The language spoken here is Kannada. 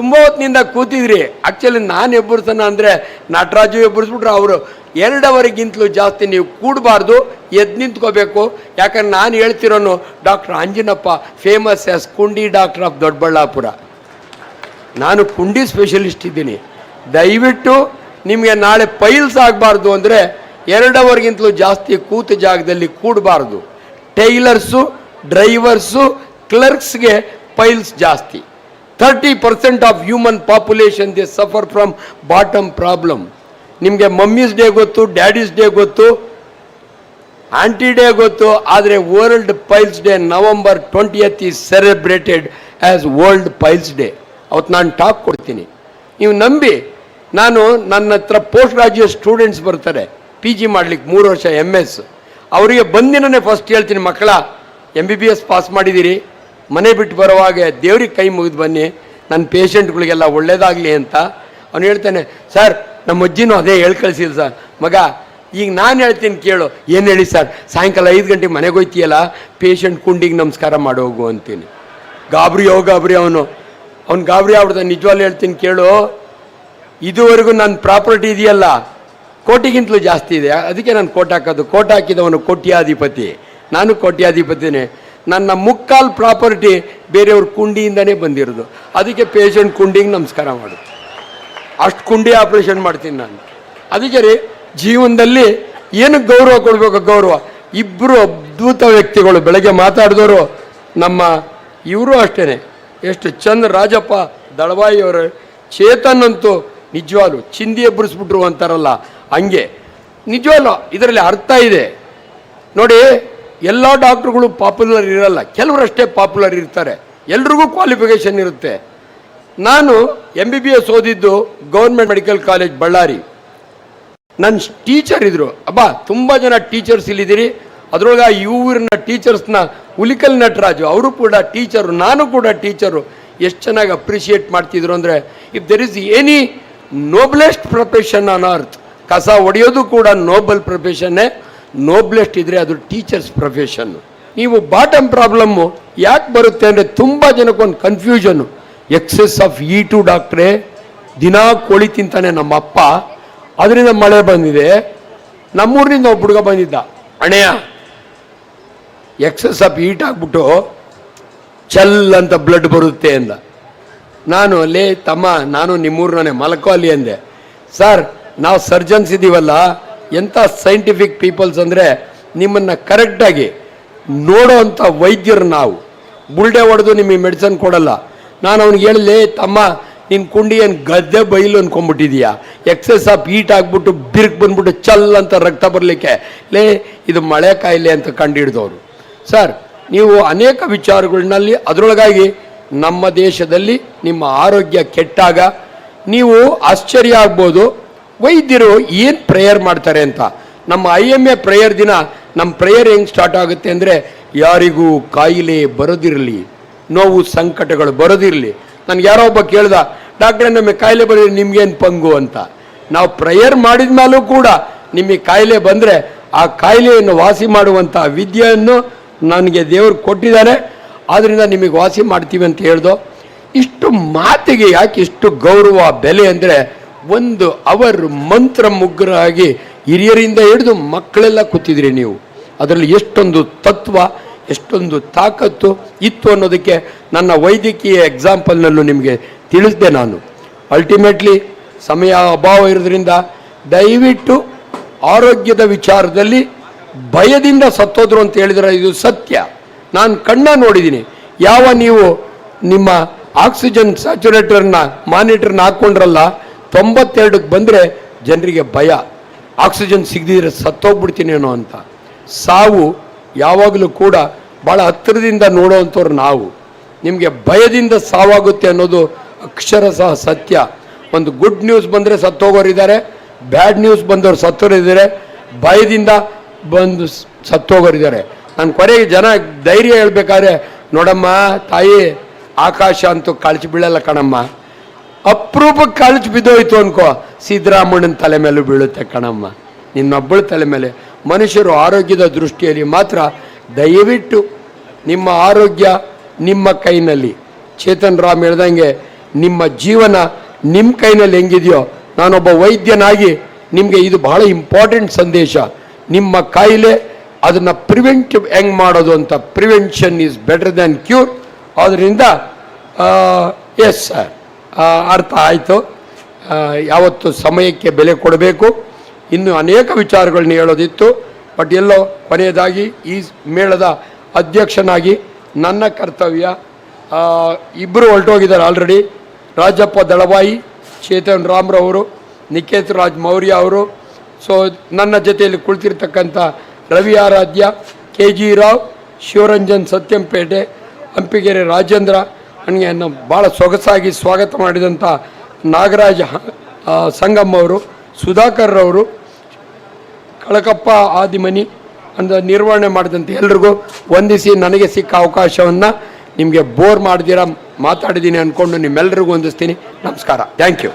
ತುಂಬ ಹೊತ್ತಿನಿಂದ ಕೂತಿದ್ರಿ. ಆ್ಯಕ್ಚುಲಿ ನಾನು ಎಬ್ಬರ್ಸೋಣ ಅಂದರೆ ನಟರಾಜು ಎಬ್ಬರಿಸ್ಬಿಟ್ರೆ ಅವರು. ಎರಡವರೆಗಿಂತಲೂ ಜಾಸ್ತಿ ನೀವು ಕೂಡಬಾರ್ದು ಎದ್ದು ನಿಂತ್ಕೋಬೇಕು. ಯಾಕಂದ್ರೆ ನಾನು ಹೇಳ್ತಿರೋನು ಡಾಕ್ಟರ್ ಅಂಜನಪ್ಪ ಫೇಮಸ್ ಆಸ್ ಕುಂಡಿ ಡಾಕ್ಟರ್ ಆಫ್ ದೊಡ್ಡಬಳ್ಳಾಪುರ. ನಾನು ಕುಂಡಿ ಸ್ಪೆಷಲಿಸ್ಟ್ ಇದ್ದೀನಿ. ದಯವಿಟ್ಟು ನಿಮಗೆ ನಾಳೆ ಪೈಲ್ಸ್ ಆಗಬಾರ್ದು ಅಂದರೆ ಎರಡವರೆಗಿಂತಲೂ ಜಾಸ್ತಿ ಕೂತ ಜಾಗದಲ್ಲಿ ಕೂಡಬಾರ್ದು. ಟೈಲರ್ಸು ಡ್ರೈವರ್ಸು ಕ್ಲರ್ಕ್ಸ್ಗೆ ಪೈಲ್ಸ್ ಜಾಸ್ತಿ. Thirty percent of human population they suffer from bottom problem ನಿಮಗೆ ಮಮ್ಮೀಸ್ ಡೇ ಗೊತ್ತು ಡ್ಯಾಡೀಸ್ ಡೇ ಗೊತ್ತು ಆಂಟಿ ಡೇ ಗೊತ್ತು, ಆದರೆ world piles day November twentieth is celebrated as world piles day ಅವತ್ತು ನಾನು ಟಾಕ್ ಕೊಡ್ತೀನಿ. ನೀವು ನಂಬಿ, ನಾನು ನನ್ನ ಹತ್ರ ಪೋಸ್ಟ್ ಗ್ರಾಜ್ಯುಯೇಟ್ ಸ್ಟೂಡೆಂಟ್ಸ್ ಬರ್ತಾರೆ ಪಿ ಜಿ ಮಾಡ್ಲಿಕ್ಕೆ ಮೂರು ವರ್ಷ ಎಂ ಎಸ್ ಅವರಿಗೆ ಬಂದಿನೇ ಫಸ್ಟ್ ಹೇಳ್ತೀನಿ, ಮಕ್ಕಳ M B B S pass ಮಾಡಿದ್ದೀರಿ ಮನೆ ಬಿಟ್ಟು ಬರುವಾಗ ದೇವ್ರಿಗೆ ಕೈ ಮುಗಿದು ಬನ್ನಿ, ನನ್ನ ಪೇಷಂಟ್ಗಳಿಗೆಲ್ಲ ಒಳ್ಳೇದಾಗಲಿ ಅಂತ. ಅವನು ಹೇಳ್ತಾನೆ, ಸರ್, ನಮ್ಮ ಅಜ್ಜಿನೂ ಅದೇ ಹೇಳಿ ಕಳಿಸಿಲ್ಲ ಸರ್. ಮಗ, ಈಗ ನಾನು ಹೇಳ್ತೀನಿ ಕೇಳು. ಏನು ಹೇಳಿ ಸರ್? ಸಾಯಂಕಾಲ ಐದು ಗಂಟೆಗೆ ಮನೆಗೆ ಹೋಯ್ತೀಯಲ್ಲ? ಪೇಷಂಟ್ ಕುಂಡಿಗೆ ನಮಸ್ಕಾರ ಮಾಡೋಗು ಅಂತೀನಿ. ಗಾಬರಿ ಹೋಗ ಗಾಬರಿ ಅವನು. ಅವ್ನು ಗಾಬರಿ ಆಗ್ಬಿಡ್ತಾನೆ, ನಿಜವಾಗ್ಲೂ ಹೇಳ್ತೀನಿ ಕೇಳು. ಇದುವರೆಗೂ ನನ್ನ ಪ್ರಾಪರ್ಟಿ ಇದೆಯಲ್ಲ? ಕೋಟಿಗಿಂತಲೂ ಜಾಸ್ತಿ ಇದೆ. ಅದಕ್ಕೆ ನಾನು ಕೋಟ್ ಹಾಕೋದು. ಕೋಟ್ ಹಾಕಿದವನು ಕೋಟ್ಯಾಧಿಪತಿ. ನಾನು ಕೋಟ್ಯಾಧಿಪತಿನೇ. ನನ್ನ ಮುಕ್ಕಾಲು ಪ್ರಾಪರ್ಟಿ ಬೇರೆಯವ್ರ ಕುಂಡಿಯಿಂದನೇ ಬಂದಿರೋದು. ಅದಕ್ಕೆ ಪೇಷಂಟ್ ಕುಂಡಿಗೆ ನಮಸ್ಕಾರ ಮಾಡು. ಅಷ್ಟು ಕುಂಡಿ ಆಪ್ರೇಷನ್ ಮಾಡ್ತೀನಿ ನಾನು. ಅದಕ್ಕೆ ರೀ, ಜೀವನದಲ್ಲಿ ಏನಕ್ಕೆ ಗೌರವ ಕೊಡಬೇಕು ಗೌರವ? ಇಬ್ಬರು ಅದ್ಭುತ ವ್ಯಕ್ತಿಗಳು ಬೆಳಗ್ಗೆ ಮಾತಾಡಿದವರು ನಮ್ಮ ಇವರು ಅಷ್ಟೇ ಎಷ್ಟು ಚಂದ ರಾಜಪ್ಪ ದಳವಾಯಿ ಅವರು. ಚೇತನ್ ಅಂತೂ ನಿಜವಾಗ್ಲು ಚಿಂದಿ ಎಬ್ಬರಿಸ್ಬಿಟ್ರು ಅಂತಾರಲ್ಲ, ಹಂಗೆ. ನಿಜವಾಲು, ಇದರಲ್ಲಿ ಅರ್ಥ ಇದೆ. ನೋಡಿ ಎಲ್ಲ ಡಾಕ್ಟ್ರುಗಳು ಪಾಪ್ಯುಲರ್ ಇರಲ್ಲ, ಕೆಲವರಷ್ಟೇ ಪಾಪ್ಯುಲರ್ ಇರ್ತಾರೆ. ಎಲ್ರಿಗೂ ಕ್ವಾಲಿಫಿಕೇಷನ್ ಇರುತ್ತೆ. ನಾನು ಎಂ ಬಿ ಬಿ ಎಸ್ ಓದಿದ್ದು ಗೌರ್ಮೆಂಟ್ ಮೆಡಿಕಲ್ ಕಾಲೇಜ್ ಬಳ್ಳಾರಿ. ನನ್ನ ಟೀಚರ್ ಇದ್ದರು ಅಬ್ಬಾ, ತುಂಬ ಜನ ಟೀಚರ್ಸ್ ಇಲ್ಲಿದ್ದೀರಿ. ಅದರೊಳಗೆ ಆ ಊರಿನ ಟೀಚರ್ಸ್ನ ಉಲಿಕಲ್ ನಟರಾಜು, ಅವರು ಕೂಡ ಟೀಚರು ನಾನು ಕೂಡ ಟೀಚರು ಎಷ್ಟು ಚೆನ್ನಾಗಿ ಅಪ್ರಿಷಿಯೇಟ್ ಮಾಡ್ತಿದ್ರು ಅಂದರೆ if there is any noblest profession on earth ಕಸ ಒಡೆಯೋದು ಕೂಡ ನೋಬಲ್ ಪ್ರೊಫೆಷನ್ನೇ ನೋಬ್ಲೆಸ್ಟ್ ಇದ್ದರೆ ಅದು ಟೀಚರ್ಸ್ ಪ್ರೊಫೆಷನ್ನು ನೀವು ಬಾಟಮ್ ಪ್ರಾಬ್ಲಮ್ಮು ಯಾಕೆ ಬರುತ್ತೆ ಅಂದರೆ ತುಂಬ ಜನಕ್ಕೊಂದು ಕನ್ಫ್ಯೂಷನ್ನು ಎಕ್ಸೆಸ್ ಆಫ್ ಇ ಟು ಡಾಕ್ಟ್ರೇ ದಿನಾ ಕೋಳಿ ತಿಂತಾನೆ ನಮ್ಮ ಅಪ್ಪ ಅದರಿಂದ ಮಳೆ ಬಂದಿದೆ. ನಮ್ಮೂರಿನಿಂದ ಒಬ್ಬ ಹುಡುಗ ಬಂದಿದ್ದ. ಅಣೆಯ ಎಕ್ಸೆಸ್ ಆಫ್ ಈಟ್ ಆಗ್ಬಿಟ್ಟು ಚಲ್ ಅಂತ ಬ್ಲಡ್ ಬರುತ್ತೆ ಅಂದ. ನಾನು ಲೇ ತಮ್ಮ, ನಾನು ನಿಮ್ಮೂರಿನೇ ಮಲಕೋ ಅಲ್ಲಿ ಅಂದೆ. ಸರ್ ನಾವು ಸರ್ಜನ್ಸ್ ಇದ್ದೀವಲ್ಲ ಎಂಥ ಸೈಂಟಿಫಿಕ್ ಪೀಪಲ್ಸ್ ಅಂದರೆ ನಿಮ್ಮನ್ನು ಕರೆಕ್ಟಾಗಿ ನೋಡೋ ಅಂಥ ವೈದ್ಯರು ನಾವು. ಬುಲ್ಡೆ ಹೊಡೆದು ನಿಮಗೆ ಮೆಡಿಸನ್ ಕೊಡಲ್ಲ. ನಾನು ಅವ್ನಿಗೆ ಹೇಳಲಿ ತಮ್ಮ ನಿನ್ನ ಕುಂಡಿ ಏನು ಗದ್ದೆ ಬೈಲು ಅನ್ಕೊಂಡ್ಬಿಟ್ಟಿದೀಯಾ. ಎಕ್ಸೆಸ್ ಆಫ್ ಹೀಟ್ ಆಗಿಬಿಟ್ಟು ಬಿರ್ಕ್ ಬಂದ್ಬಿಟ್ಟು ಚಲ್ ಅಂತ ರಕ್ತ ಬರಲಿಕ್ಕೆ. ಲೇ, ಇದು ಮಳೆ ಕಾಯಿಲೆ ಅಂತ ಕಂಡುಹಿಡಿದವರು ಸರ್, ನೀವು ಅನೇಕ ವಿಚಾರಗಳಲ್ಲಿ ಅದರೊಳಗಾಗಿ ನಮ್ಮ ದೇಶದಲ್ಲಿ ನಿಮ್ಮ ಆರೋಗ್ಯ ಕೆಟ್ಟಾಗ ನೀವು ಆಶ್ಚರ್ಯ ಆಗ್ಬೋದು. ವೈದ್ಯರು ಏನು ಪ್ರೇಯರ್ ಮಾಡ್ತಾರೆ ಅಂತ? ನಮ್ಮ ಐ ಎಂ ಎ ಪ್ರೇಯರ್ ದಿನ ನಮ್ಮ ಪ್ರೇಯರ್ ಹೆಂಗೆ ಸ್ಟಾರ್ಟ್ ಆಗುತ್ತೆ ಅಂದರೆ, ಯಾರಿಗೂ ಕಾಯಿಲೆ ಬರೋದಿರಲಿ, ನೋವು ಸಂಕಟಗಳು ಬರೋದಿರಲಿ. ನನಗೆ ಯಾರೋ ಒಬ್ಬ ಕೇಳ್ದ, ಡಾಕ್ಟ್ರೆ, ನಮಗೆ ಕಾಯಿಲೆ ಬರೋದು ನಿಮ್ಗೇನು ಪಂಗು ಅಂತ? ನಾವು ಪ್ರೇಯರ್ ಮಾಡಿದ ಮೇಲೂ ಕೂಡ ನಿಮಗೆ ಕಾಯಿಲೆ ಬಂದರೆ, ಆ ಕಾಯಿಲೆಯನ್ನು ವಾಸಿ ಮಾಡುವಂಥ ವಿದ್ಯೆಯನ್ನು ನನಗೆ ದೇವರು ಕೊಟ್ಟಿದ್ದಾರೆ. ಆದ್ದರಿಂದ ನಿಮಗೆ ವಾಸಿ ಮಾಡ್ತೀವಿ ಅಂತ ಹೇಳ್ದೋ, ಇಷ್ಟು ಮಾತಿಗೆ ಯಾಕೆ ಇಷ್ಟು ಗೌರವ, ಬೆಲೆ ಅಂದರೆ ಒಂದು ಅವರ್ ಮಂತ್ರ ಮುಗ್ಗರಾಗಿ ಹಿರಿಯರಿಂದ ಹಿಡಿದು ಮಕ್ಕಳೆಲ್ಲ ಕೂತಿದ್ರಿ ನೀವು. ಅದರಲ್ಲಿ ಎಷ್ಟೊಂದು ತತ್ವ, ಎಷ್ಟೊಂದು ತಾಕತ್ತು ಇತ್ತು ಅನ್ನೋದಕ್ಕೆ ನನ್ನ ವೈದ್ಯಕೀಯ ಎಕ್ಸಾಂಪಲ್ನಲ್ಲೂ ನಿಮಗೆ ತಿಳಿಸಿದೆ ನಾನು. ಅಲ್ಟಿಮೇಟ್ಲಿ ಸಮಯ ಅಭಾವ ಇರೋದ್ರಿಂದ ದಯವಿಟ್ಟು ಆರೋಗ್ಯದ ವಿಚಾರದಲ್ಲಿ ಭಯದಿಂದ ಸತ್ತೋದ್ರು ಅಂತ ಹೇಳಿದ್ರೆ ಇದು ಸತ್ಯ. ನಾನು ಕಣ್ಣ ನೋಡಿದ್ದೀನಿ. ಯಾವ ನೀವು ನಿಮ್ಮ ಆಕ್ಸಿಜನ್ ಸ್ಯಾಚುರೇಟರ್ನ ಮಾನಿಟರ್ನ ಹಾಕ್ಕೊಂಡ್ರಲ್ಲ ತೊಂಬತ್ತೆರಡಕ್ಕೆ ಬಂದರೆ ಜನರಿಗೆ ಭಯ, ಆಕ್ಸಿಜನ್ ಸಿಗದಿದ್ರೆ ಸತ್ತೋಗ್ಬಿಡ್ತೀನೇನೋ ಅಂತ. ಸಾವು ಯಾವಾಗಲೂ ಕೂಡ ಭಾಳ ಹತ್ತಿರದಿಂದ ನೋಡೋವಂಥವ್ರು ನಾವು. ನಿಮಗೆ ಭಯದಿಂದ ಸಾವಾಗುತ್ತೆ ಅನ್ನೋದು ಅಕ್ಷರ ಸಹ ಸತ್ಯ. ಒಂದು ಗುಡ್ ನ್ಯೂಸ್ ಬಂದರೆ ಸತ್ತೋಗೋರಿದ್ದಾರೆ ಬ್ಯಾಡ್ ನ್ಯೂಸ್ ಬಂದವರು ಸತ್ತೋರಿದ್ದಾರೆ ಭಯದಿಂದ ಬಂದು ಸತ್ತೋಗೋರಿದ್ದಾರೆ ನಾನು ಕೊನೆಗೆ ಜನ ಧೈರ್ಯ ಹೇಳ್ಬೇಕಾದ್ರೆ, ನೋಡಮ್ಮ ತಾಯಿ, ಆಕಾಶ ಅಂತೂ ಕಳಚಿ ಬೀಳಲ್ಲ ಕಣಮ್ಮ. ಅಪರೂಪಕ್ಕೆ ಕಳಚಿ ಬಿದ್ದೋಯ್ತು ಅನ್ಕೋ. ಸಿದ್ದರಾಮಣ್ಣನ ತಲೆ ಮೇಲೂ ಬೀಳುತ್ತೆ ಕಣಮ್ಮ. ನಿನ್ನೊಬ್ಬಳ ತಲೆ ಮೇಲೆ. ಮನುಷ್ಯರು ಆರೋಗ್ಯದ ದೃಷ್ಟಿಯಲ್ಲಿ ಮಾತ್ರ ದಯವಿಟ್ಟು ನಿಮ್ಮ ಆರೋಗ್ಯ ನಿಮ್ಮ ಕೈನಲ್ಲಿ. ಚೇತನ್ ರಾಮ್ ಹೇಳ್ದಂಗೆ ನಿಮ್ಮ ಜೀವನ ನಿಮ್ಮ ಕೈನಲ್ಲಿ ಹೆಂಗಿದೆಯೋ, ನಾನೊಬ್ಬ ವೈದ್ಯನಾಗಿ ನಿಮಗೆ ಇದು ಬಹಳ ಇಂಪಾರ್ಟೆಂಟ್ ಸಂದೇಶ. ನಿಮ್ಮ ಕಾಯಿಲೆ ಅದನ್ನು ಪ್ರಿವೆಂಟ್ ಹೆಂಗೆ ಮಾಡೋದು ಅಂತ prevention is better than cure ಆದ್ದರಿಂದ ಎಸ್ ಸರ್ ಅರ್ಥ ಆಯಿತು. ಯಾವತ್ತು ಸಮಯಕ್ಕೆ ಬೆಲೆ ಕೊಡಬೇಕು. ಇನ್ನು ಅನೇಕ ವಿಚಾರಗಳನ್ನ ಹೇಳೋದಿತ್ತು. ಬಟ್ ಎಲ್ಲೋ ಕೊನೆಯದಾಗಿ ಈ ಮೇಳದ ಅಧ್ಯಕ್ಷನಾಗಿ ನನ್ನ ಕರ್ತವ್ಯ ಇಬ್ಬರು ಹೊರಟೋಗಿದ್ದಾರೆ ಆಲ್ರೆಡಿ ರಾಜಪ್ಪ ದಳವಾಯಿ, ಚೇತನ್ ರಾಮ್ರವರು ನಿಕೇತ್ ರಾಜ್ ಮೌರ್ಯ ಅವರು. ಸೊ ನನ್ನ ಜೊತೆಯಲ್ಲಿ ಕುಳಿತಿರ್ತಕ್ಕಂಥ ರವಿ ಆರಾಧ್ಯ, ಕೆ ಜಿ ರಾವ್, ಶಿವರಂಜನ್ ಸತ್ಯಂಪೇಟೆ, ಹಂಪಿಗೆರೆ ರಾಜೇಂದ್ರ ನನಗೆ ಭಾಳ ಸೊಗಸಾಗಿ ಸ್ವಾಗತ ಮಾಡಿದಂಥ ನಾಗರಾಜ ಸಂಗಮ್ ಅವರು, ಸುಧಾಕರ್ ಅವರು, ಕಳಕಪ್ಪ ಆದಿಮನಿ ಅಂತ ನಿರ್ವಹಣೆ ಮಾಡಿದಂಥ ಎಲ್ರಿಗೂ ವಂದಿಸಿ ನನಗೆ ಸಿಕ್ಕ ಅವಕಾಶವನ್ನು ನಿಮಗೆ ಬೋರ್ ಮಾಡ್ದಿರ ಮಾತಾಡಿದ್ದೀನಿ ಅಂದ್ಕೊಂಡು ನಿಮ್ಮೆಲ್ಲರಿಗೂ ವಂದಿಸ್ತೀನಿ. ನಮಸ್ಕಾರ. Thank you.